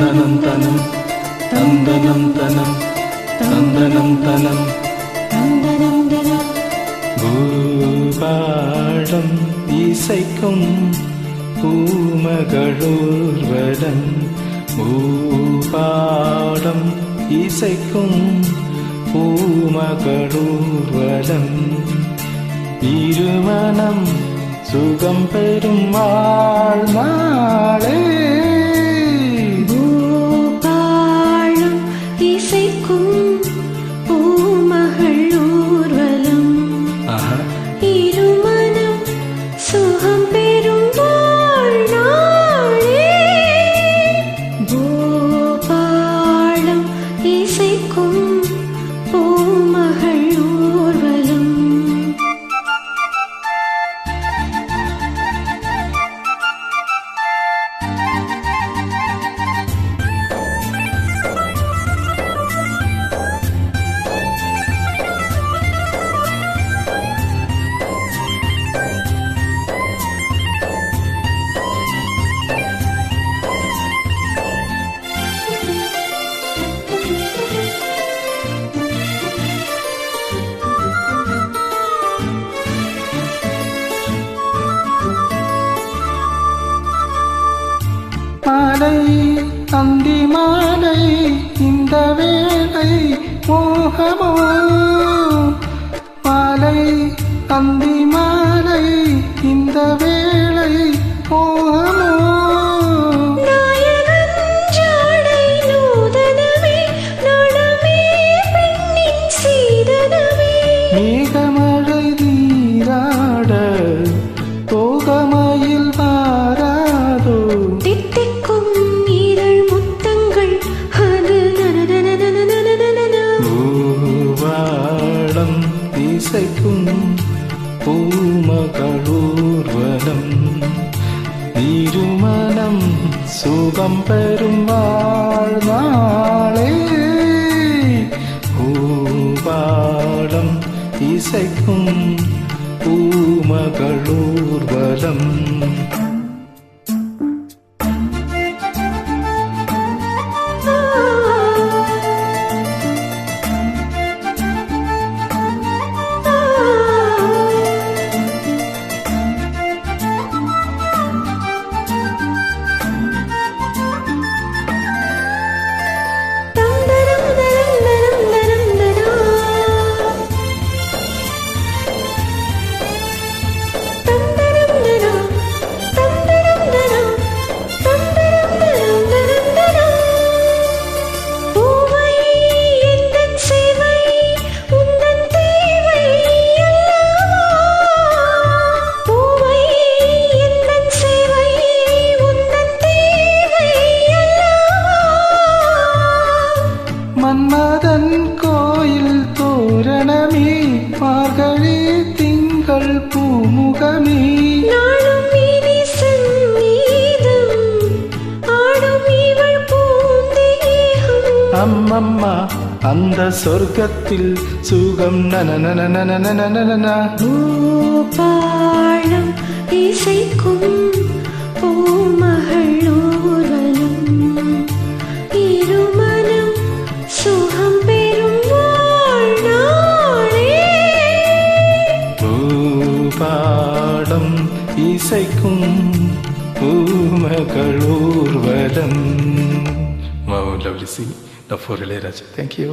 தந்தனம் தனம் தந்தனம் தனம் தந்தனம் தனம் தந்தனம் தனம் பூபாடம் இசைக்கும் பூமகளூர்வடம் பூபாடம் இசைக்கும் பூமகளூர்வடம் இருமணம் சுகம் பெறும் வாழ்நாளே. இசைக்கும் மாலை தந்தி மாலை இந்த வேலை மோகமோ? மாலை தந்தி மாலை இந்த வே இசைக்கும் பூமகளூர்வலம். இருமனம் சுகம் பெறும் வாழ்நாளே. பூபாடம் இசைக்கும் பூமகளூர்வலம். சங்கீதம் அம்மம்மா அந்த சொர்க்கத்தில் சுகம் பூபாளம் இசைக்கும் இசைக்கும் பூமகளூர்வலம் லவ்லி சி டஃபோர் இளையராஜா தேங்க்யூ